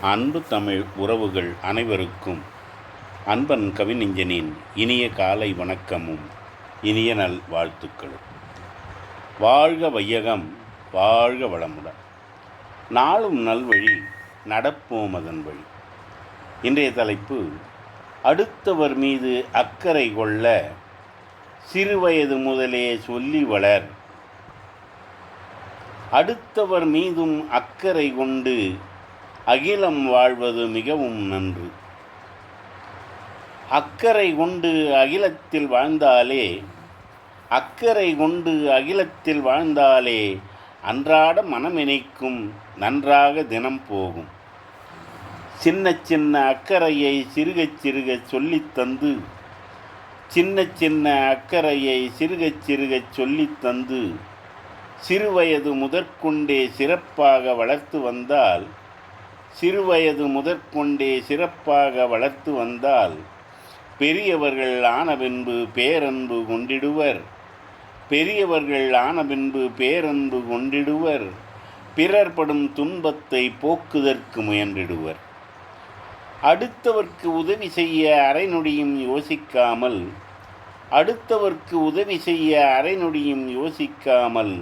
அன்பு தமிழ் உறவுகள் அனைவருக்கும் அன்பன் கவிஞனின் இனிய காலை வணக்கமும் இனிய நல் வாழ்த்துக்களும். வாழ்க வையகம் வாழ்க வளமுடன். நாளும் நல்வழி நடப்போம் அதன் வழி. இன்றைய தலைப்பு அடுத்தவர் மீது அக்கறை கொள்ள சிறுவயது முதலே சொல்லி வளர். அடுத்தவர் மீதும் அக்கறை கொண்டு அகிலம் வாழ்வது மிகவும் நன்று. அக்கறை கொண்டு அகிலத்தில் வாழ்ந்தாலே அக்கறை கொண்டு அகிலத்தில் வாழ்ந்தாலே அன்றாட மனமினைக்கும் நன்றாக தினம் போகும். சின்ன சின்ன அக்கறையை சிறுகச் சிறுகச் சொல்லித் தந்து சின்ன சின்ன அக்கறையை சிறுகச் சிறுகச் சொல்லித் தந்து சிறுவயது முதற்கொண்டே சிறப்பாக வளர்த்து வந்தால் சிறுவயது முதற்கொண்டே சிறப்பாக வளர்த்து வந்தால் பெரியவர்கள் ஆனபின்பு பேரன்பு கொண்டிடுவர். பெரியவர்கள் ஆனபின்பு பேரன்பு கொண்டிடுவர். பிறர் படும் துன்பத்தை போக்குதற்கு முயன்றிடுவர். அடுத்தவர்க்கு உதவி செய்ய அரைநொடியும் யோசிக்காமல் அடுத்தவர்க்கு உதவி செய்ய அரைநொடியும் யோசிக்காமல்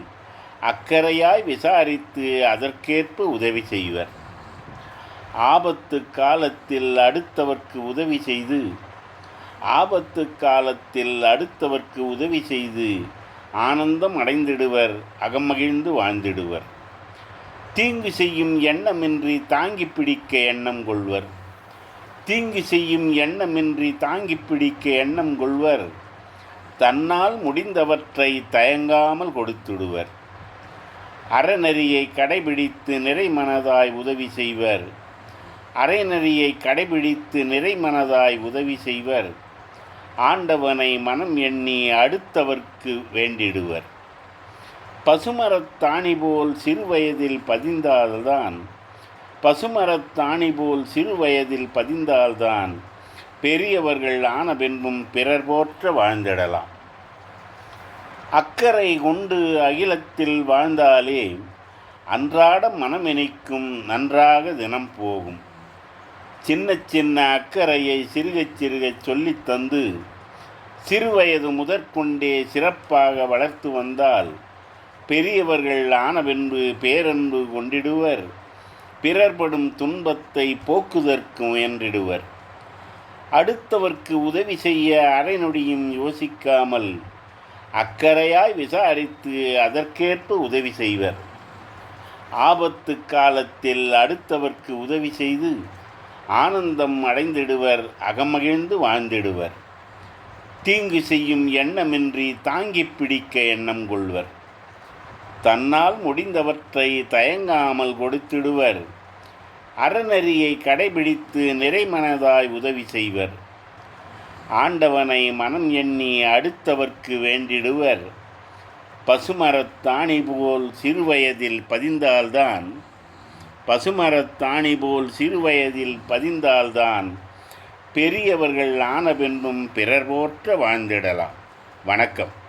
அக்கறையாய் விசாரித்து அதற்கேற்ப உதவி செய்வர். ஆபத்து காலத்தில் அடுத்தவர்க்கு உதவி செய்து ஆபத்து காலத்தில் அடுத்தவர்க்கு உதவி செய்து ஆனந்தம் அடைந்திடுவர் அகமகிழ்ந்து வாழ்ந்திடுவர். தீங்கு செய்யும் எண்ணமின்றி தாங்கி பிடிக்க எண்ணம் கொள்வர். தீங்கு செய்யும் எண்ணமின்றி தாங்கி பிடிக்க எண்ணம் கொள்வர். தன்னால் முடிந்தவற்றை தயங்காமல் கொடுத்துடுவர். அறநெறியை கடைபிடித்து நிறைமனதாய் உதவி செய்வர். அறநெறியை கடைபிடித்து நிறைமனதாய் உதவி செய்வர். ஆண்டவனை மனம் எண்ணி அடுத்தவர்க்கு வேண்டிடுவர். பசுமரத்தாணி போல் சிறுவயதில் பதிந்தால்தான் பசுமரத்தாணி போல் சிறுவயதில் பதிந்தால்தான் பெரியவர்கள் ஆன பின்பும் பிறர் போற்ற வாழ்ந்திடலாம். அக்கறை கொண்டு அகிலத்தில் வாழ்ந்தாலே அன்றாட மனமெனிக்கும் நன்றாக தினம் போகும். சின்ன சின்ன அக்கறையை சிறுகச் சிறுகச் சொல்லித் தந்து சிறுவயது முதற்கொண்டே சிறப்பாக வளர்த்து வந்தால் பெரியவர்கள் ஆன பின்பு பேரன்பு கொண்டிடுவர் பிறர்படும் துன்பத்தை போக்குதற்கு முயன்றிடுவர். அடுத்தவர்க்கு உதவி செய்ய அரைநொடியும் யோசிக்காமல் அக்கறையாய் விசாரித்து அதற்கேற்ப உதவி செய்வர். ஆபத்து காலத்தில் அடுத்தவர்க்கு உதவி செய்து ஆனந்தம் அடைந்திடுவர் அகமகிழ்ந்து வாழ்ந்திடுவர். தீங்கு செய்யும் எண்ணமின்றி தாங்கி பிடிக்க எண்ணம் கொள்வர். தன்னால் முடிந்தவற்றை தயங்காமல் கொடுத்திடுவர். அறநெறியை கடைபிடித்து நிறைமனதாய் உதவி செய்வர். ஆண்டவனை மனம் எண்ணி அடுத்தவர்க்கு வேண்டிடுவர். பசுமரத்தாணி போல் சிறுவயதில் பதிந்தால்தான் பசுமரத்தாணி போல் சிறுவயதில் பதிந்தால்தான் பெரியவர்கள் ஆன பின்பும் பிறர் போற்ற வாழ்ந்திடலாம். வணக்கம்.